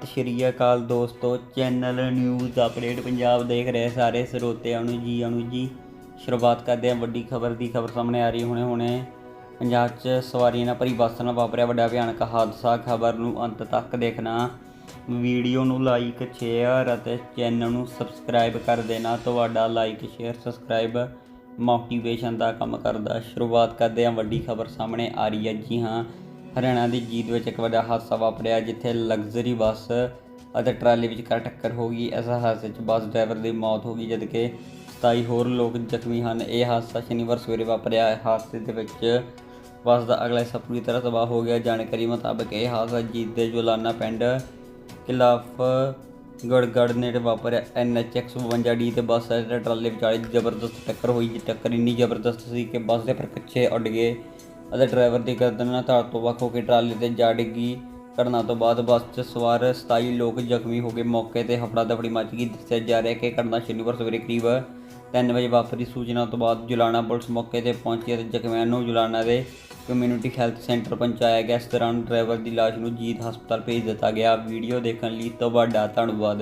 ਸਤਿ ਸ਼੍ਰੀ ਅਕਾਲ ਦੋਸਤੋ, channel news update Punjab ਦੇਖ ਰਹੇ ਸਾਰੇ ਸਰੋਤਿਆਂ ਨੂੰ ਜੀ ਆਨੂੰ ਜੀ ਸ਼ੁਰੂਆਤ ਕਰਦੇ ਹਾਂ ਵੱਡੀ ਖਬਰ ਦੀ, ਖਬਰ ਸਾਹਮਣੇ ਆ ਰਹੀ ਹੁਣੇ ਹੁਣੇ। ਪੰਜਾਬ 'ਚ ਸਵਾਰੀਆਂ ਨਾਲ ਭਰੀ ਬੱਸ ਨਾਲ ਵਾਪਰਿਆ ਵੱਡਾ ਭਿਆਨਕ ਹਾਦਸਾ। ਖਬਰ ਨੂੰ ਅੰਤ ਤੱਕ ਦੇਖਣਾ। ਵੀਡੀਓ ਨੂੰ ਲਾਈਕ ਸ਼ੇਅਰ ਅਤੇ ਚੈਨਲ ਨੂੰ ਸਬਸਕ੍ਰਾਈਬ ਕਰ ਦੇਣਾ। ਤੁਹਾਡਾ ਲਾਈਕ ਸ਼ੇਅਰ ਸਬਸਕ੍ਰਾਈਬ ਮੋਟੀਵੇਸ਼ਨ ਦਾ ਕੰਮ ਕਰਦਾ। ਸ਼ੁਰੂਆਤ ਕਰਦੇ ਹਾਂ ਵੱਡੀ ਖਬਰ ਸਾਹਮਣੇ ਆ ਰਹੀ ਹੈ। ਜੀ ਹਾਂ ਹਰਿਆਣਾ ਦੀ ਜੀਤ ਵਿੱਚ ਇੱਕ ਵੱਡਾ ਹਾਦਸਾ ਵਾਪਰਿਆ, ਜਿੱਥੇ ਲਗਜ਼ਰੀ ਬੱਸ ਅਤੇ ਟਰਾਲੀ ਵਿਚਕਾਰ ਟੱਕਰ ਹੋ ਗਈ। ਇਸ ਹਾਦਸੇ 'ਚ ਬੱਸ ਡਰਾਈਵਰ ਦੀ ਮੌਤ ਹੋ ਗਈ, ਜਦਕਿ 27 ਹੋਰ ਲੋਕ ਜ਼ਖਮੀ ਹਨ। ਇਹ ਹਾਦਸਾ ਸ਼ਨੀਵਾਰ ਸਵੇਰੇ ਵਾਪਰਿਆ। ਹਾਦਸੇ ਦੇ ਵਿੱਚ ਬੱਸ ਦਾ ਅਗਲਾ ਹਿੱਸਾ ਪੂਰੀ ਤਰ੍ਹਾਂ ਤਬਾਹ ਹੋ ਗਿਆ। ਜਾਣਕਾਰੀ ਮੁਤਾਬਕ ਇਹ ਹਾਦਸਾ ਜੀਤ ਦੇ ਜੁਲਾਨਾ ਪਿੰਡ ਖਿਲਾਫ ਗੜਗੜ ਨੇੜੇ ਵਾਪਰਿਆ। ਐਨਐਚ 152 ਡੀ ਤੇ ਬੱਸ ਅਤੇ ਟਰਾਲੇ ਵਿਚਾਲੇ ਜ਼ਬਰਦਸਤ ਟੱਕਰ ਹੋਈ ਜੀ ਟੱਕਰ ਇੰਨੀ ਜ਼ਬਰਦਸਤ ਸੀ ਕਿ ਬੱਸ ਦੇ ਪਰ ਪਰਕੱਚੇ ਉੱਡ ਗਏ। ਅਤੇ ਡਰਾਈਵਰ ਦੀ ਗਰਦਨ ਨਾਲ ਧੜ ਤੋਂ ਵੱਖ ਹੋ ਕੇ ਟਰਾਲੀ ਤੇ ਜਾ ਡਿੱਗੀ। ਘਟਨਾ ਤੋਂ ਬਾਅਦ ਬੱਸ 'ਚ ਸਵਾਰ 27 ਲੋਕ ਜ਼ਖਮੀ ਹੋ ਗਏ ਮੌਕੇ ਤੇ ਹਫੜਾ ਦਫੜੀ ਮਚ ਗਈ। ਦੱਸਿਆ ਜਾ ਰਿਹਾ ਕਿ ਘਟਨਾ ਸ਼ਨੀਵਾਰ ਸਵੇਰੇ ਕਰੀਬ 3 ਵਜੇ ਵਾਪਰੀ। ਸੂਚਨਾ ਤੋਂ ਬਾਅਦ ਜੁਲਾਣਾ ਪੁਲਿਸ ਮੌਕੇ ਤੇ ਪਹੁੰਚੀ ਅਤੇ ਜ਼ਖਮੀਆਂ ਨੂੰ ਜੁਲਾਣਾ ਦੇ ਕਮਿਊਨਿਟੀ ਹੈਲਥ ਸੈਂਟਰ ਪਹੁੰਚਾਇਆ ਗਿਆ। ਇਸ ਦੌਰਾਨ ਡਰਾਈਵਰ ਦੀ ਲਾਸ਼ ਨੂੰ ਜੀਤ ਹਸਪਤਾਲ ਭੇਜ ਦਿੱਤਾ ਗਿਆ। ਵੀਡੀਓ ਦੇਖਣ ਲਈ ਤੁਹਾਡਾ ਧੰਨਵਾਦ।